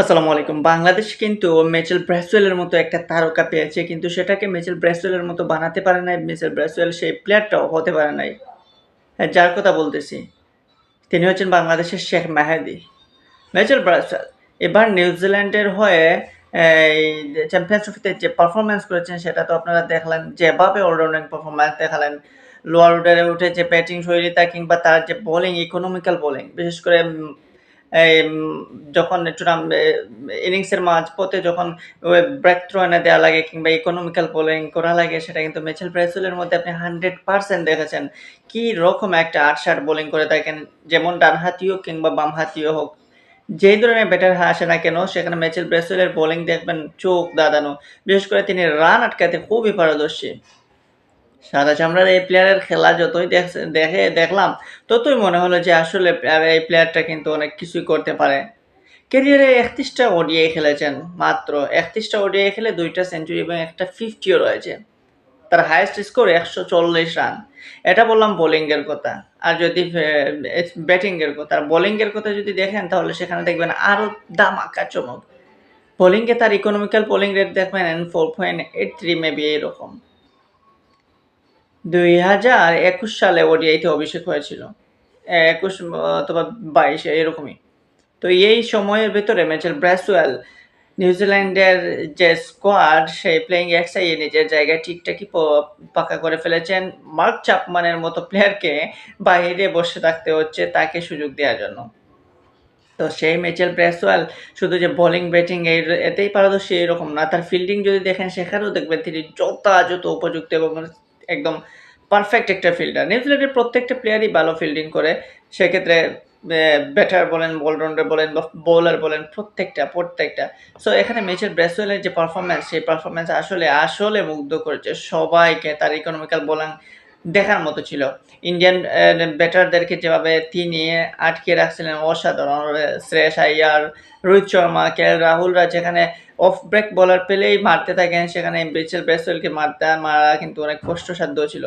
আসসালামু আলাইকুম। বাংলাদেশ কিন্তু মেচেল ব্রাসওয়েলের মতো একটা তারকা পেয়েছে। কিন্তু সেটাকে মিচেল ব্রাসওয়েলের মতো বানাতে পারে নাই। মিচেল ব্রাসওয়েল সেই প্লেয়ারটাও হতে পারে নাই। হ্যাঁ, যার কথা বলতেছি। তিনি হচ্ছেন বাংলাদেশের শেখ মেহেদী। মেচেল ব্রাসওয়েল এবার নিউজিল্যান্ডের হয়ে এই চ্যাম্পিয়ন্স ট্রফিতে যে পারফরমেন্স করেছেন সেটা তো আপনারা দেখলেন। যেভাবে অলরাউন্ডিং পারফরম্যান্স দেখালেন। লোয়ার অর্ডারে উঠে যে ব্যাটিং শৈলীটা কিংবা তার যে বোলিং ইকোনমিক্যাল বোলিং বিশেষ করে যখন টুর্নাম এ, ইনিংসের মাঝপথে যখন ব্রেক থ্রো এনে দেয়া লাগে কিংবা ইকোনমিক্যাল বোলিং করা লাগে, সেটা কিন্তু মিচেল ব্রাসওয়েলের মধ্যে আপনি 100% দেখেছেন। কি রকম একটা আটসাট বোলিং করে থাকেন, যেমন ডানহাতি হোক কিংবা বামহাতিও হোক। যেই ধরনের ব্যাটার আসে না কেন, সেখানে মিচেল ব্রাসওয়েলের বোলিং দেখবেন চোখ দাদানো বিশেষ করে তিনি রান আটকাতে খুবই পারদর্শী। সাদা চামড়ার এই প্লেয়ারের খেলা যতই দেখে দেখলাম ততই মনে হলো যে আসলে আর এই প্লেয়ারটা কিন্তু অনেক কিছুই করতে পারে। ক্যারিয়ারে ৩১ টা ওডিআই খেলেছেন মাত্র। ৩১ টা ওডিআই খেলে দুইটা সেঞ্চুরি এবং একটা ফিফটিও রয়েছে। তার হাইয়েস্ট স্কোর ১৪০ রান। এটা বললাম বোলিংয়ের কথা। আর যদি ভে এস ব্যাটিং এর কথা, বোলিং এর কথা যদি দেখেন তাহলে সেখানে দেখবেন আরও দামাকা চমক। বোলিংয়ে তার ইকোনমিক্যাল বোলিং রেট দেখবেন 4.83 মেবি এরকম। ২০২১ সালে ওডিআইতে অভিষেক হয়েছিল। ২১ অথবা ২২ এরকমই। তো এই সময়ের ভেতরে মিচেল ব্রাসওয়েল নিউজিল্যান্ডের যে স্কোয়াড সেই প্লেইং এক্সাই নিজের জায়গায় ঠিকঠাকই পাকা করে ফেলেছেন। মার্ক চাপমানের মতো প্লেয়ারকে বাইরে বসে থাকতে হচ্ছে তাকে সুযোগ দেওয়ার জন্য। তো সেই মিচেল ব্রাসওয়েল শুধু যে বোলিং, ব্যাটিং এর এতেই পারদর্শী এরকম না। তার ফিল্ডিং যদি দেখেন সেখানেও দেখবেন তিনি যথাযথ উপযুক্ত এবং একদম পারফেক্ট একটা ফিল্ডার। নিউজিল্যান্ডের প্রত্যেকটা প্লেয়ারই ভালো ফিল্ডিং করে। সেক্ষেত্রে ব্যাটার বলেন, অলরাউন্ডার বলেন বা বোলার বলেন প্রত্যেকটা, প্রত্যেকটা। সো এখানে মেচের ব্রেসওয়েলের যে পারফরমেন্স সেই পারফরমেন্স আসলে, আসলে মুগ্ধ করেছে সবাইকে। তার ইকোনমিক্যাল বোলিং দেখার মতো ছিল। ইন্ডিয়ান ব্যাটারদেরকে যেভাবে তিনি আটকে রাখছিলেন অসাধারণ। শ্রেয়াস আইয়ার, রোহিত শর্মা, কেএল রাহুলরা যেখানে অফ ব্রেক বলার পেলেই মারতে থাকেন সেখানে মিচেল ব্রাসওয়েলকে মারতে মারা কিন্তু অনেক কষ্টসাধ্য ছিল।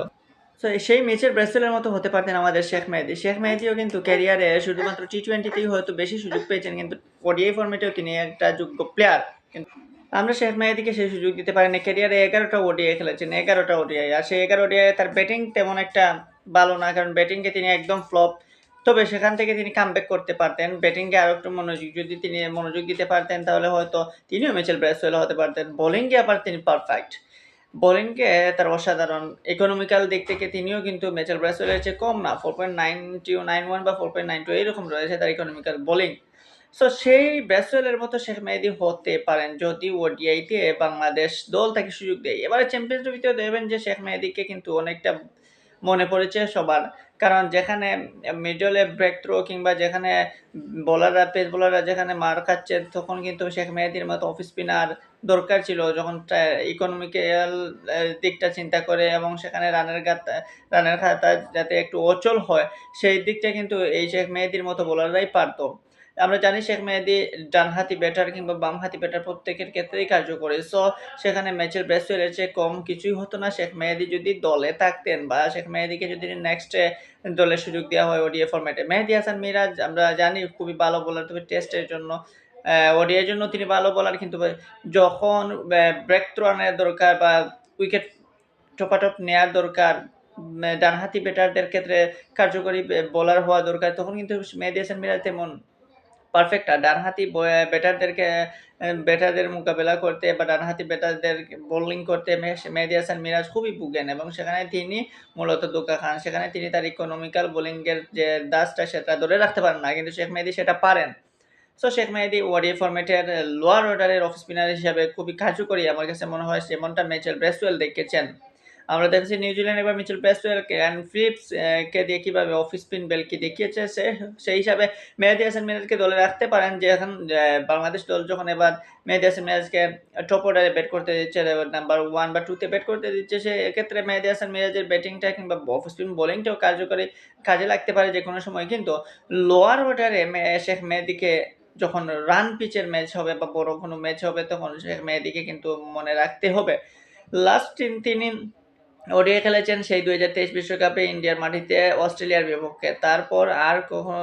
সো সেই মিচেল ব্রাসওয়েলের মতো হতে পারতেন আমাদের শেখ মেহেদি শেখ মেহেদিও কিন্তু ক্যারিয়ারে শুধুমাত্র টি-টোয়েন্টিতেই হয়তো বেশি সুযোগ পেয়েছেন কিন্তু ওডিআই ফর্মেটেও তিনি একটা যোগ্য প্লেয়ার। কিন্তু আমরা শেখ মেহেদীকে সেই সুযোগ দিতে পারিনি। ক্যারিয়ারে ১১ টা ওডিআই খেলেছেন, ১১ টা ওডিআই। আর সেই ১১ ওডিআই তার ব্যাটিং তেমন একটা ভালো না। কারণ ব্যাটিংয়ে তিনি একদম ফ্লপ। তবে সেখান থেকে তিনি কামব্যাক করতে পারতেন। ব্যাটিংয়ে একটু মনোযোগ যদি তিনি মনোযোগ দিতে পারতেন তাহলে হয়তো তিনিও মিচেল ব্রাসওয়েল হতে পারতেন। বোলিংয়ে আবার তিনি পারফেক্ট। বোলিংকে তার অসাধারণ। ইকোনমিক্যাল দিক থেকে তিনিও কিন্তু মিচেল ব্রাসওয়েলের চেয়ে কম না। 4.9291 বা ফোর পয়েন্ট নাইন টু এইরকম রয়েছে তার ইকোনমিক্যাল বোলিং। সো সেই ব্রাসওয়েলের মতো শেখ মেহেদি হতে পারেন যদি ওডিআইতে বাংলাদেশ দল তাকে সুযোগ দেয়। এবারে চ্যাম্পিয়ন্স ট্রফিতেও দেখবেন যে শেখ মেহেদিকে কিন্তু অনেকটা মনে পড়েছে সবার। কারণ যেখানে মিডলে ব্রেক থ্রো কিংবা যেখানে বোলাররা পেস বোলাররা যেখানে মার খাচ্ছে তখন কিন্তু শেখ মেহেদীর মতো অফ স্পিনার দরকার ছিল যখন ইকোনমিক্যাল দিকটা চিন্তা করে এবং সেখানে রানের গাতা রানের খাতা যাতে একটু অচল হয়, সেই দিকটা কিন্তু এই শেখ মেহেদির মতো বোলাররাই পারত। আমরা জানি শেখ মেহেদী ডানহাতি ব্যাটার কিংবা বামহাতি ব্যাটার প্রত্যেকের ক্ষেত্রেই কার্যকরী। সো সেখানে ম্যাচের ব্রাসওয়েলের চেয়ে কম কিছুই হতো না। শেখ মেহেদি যদি দলে থাকতেন বা শেখ মেহেদিকে যদি নেক্সট দলের সুযোগ দেওয়া হয় ওডিআই ফরম্যাটে। মেহেদি হাসান মিরাজ, আমরা জানি খুবই ভালো বোলার তবে টেস্টের জন্য ওডিআইয়ের জন্য তিনি ভালো বোলার কিন্তু যখন ব্রেক থ্রো আনার দরকার বা উইকেট টপাটপ নেয়ার দরকার ডানহাতি ব্যাটারদের ক্ষেত্রে কার্যকরী বোলার হওয়া দরকার, তখন কিন্তু মেহেদি হাসান মিরাজ তেমন পারফেক্ট। ডানহাতি ব্যাটারদেরকে ব্যাটারদের মোকাবেলা করতে বা ডানহাতি ব্যাটারদের বোলিং করতে মেহেদী হাসান মিরাজ খুবই ভুগেন এবং সেখানে তিনি মূলত ধোঁকা খান। সেখানে তিনি তার ইকোনমিক্যাল বোলিংয়ের যে দাসটা, সেটা ধরে রাখতে পারেন না। কিন্তু শেখ মেহেদি সেটা পারেন। সো শেখ মেহেদি ওডিআই ফরম্যাটের লোয়ার অর্ডারের অফ স্পিনার হিসাবে খুবই কার্যকরী আমার কাছে মনে হয় সেমনটা মিচেল ব্রাসওয়েল দেখিয়েছেন। আমরা দেখেছি নিউজিল্যান্ড এবার মিচেল ব্রাসওয়েল, কেয়ান ফিলিপস কে দিয়ে কীভাবে অফ স্পিন বেলকে দেখিয়েছে সে সেই হিসাবে মেহেদী হাসান মিরাজকে দলে রাখতে পারেন যে এখন বাংলাদেশ দল যখন এবার মেহেদি হাসান মিরাজকে টপ অর্ডারে ব্যাট করতে দিচ্ছে নাম্বার ওয়ান বা টুতে ব্যাট করতে দিচ্ছে সে এক্ষেত্রে মেহেদি হাসান মিরাজের ব্যাটিংটা কিংবা অফ স্পিন বোলিংটাও কার্যকরী কাজে লাগতে পারে যে কোনো সময়। কিন্তু লোয়ার অর্ডারে শেখ মেহেদীকে যখন রান পিচের ম্যাচ হবে বা বড় কোনো ম্যাচ হবে তখন শেখ মেহেদীকে কিন্তু মনে রাখতে হবে। লাস্ট তিন তিনি ওডিআই খেলেছেন সেই ২০২৩ বিশ্বকাপে ইন্ডিয়ার মাটিতে অস্ট্রেলিয়ার বিপক্ষে। তারপর আর কখনো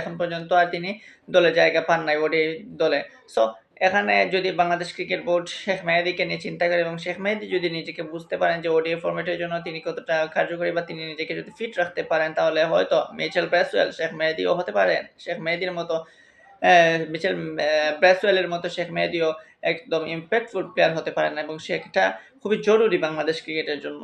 এখন পর্যন্ত আর তিনি দলে জায়গা পান নাই ওডিআই দলে। সো এখানে যদি বাংলাদেশ ক্রিকেট বোর্ড শেখ মেহেদিকে নিয়ে চিন্তা করে এবং শেখ মেহেদি যদি নিজেকে বুঝতে পারেন যে ওডিআই ফরম্যাটের জন্য তিনি কতটা কার্যকরী বা তিনি নিজেকে যদি ফিট রাখতে পারেন, তাহলে হয়তো মিচেল ব্রেসওয়েল শেখ মেহেদীও হতে পারেন। শেখ মেহেদির মতো মিচেল ব্রাসওয়েলের মতো শেখ মেহেদিও একদম ইম্প্যাক্টফুল প্লেয়ার হতে পারেন এবং সেটা খুবই জরুরি বাংলাদেশ ক্রিকেটের জন্য।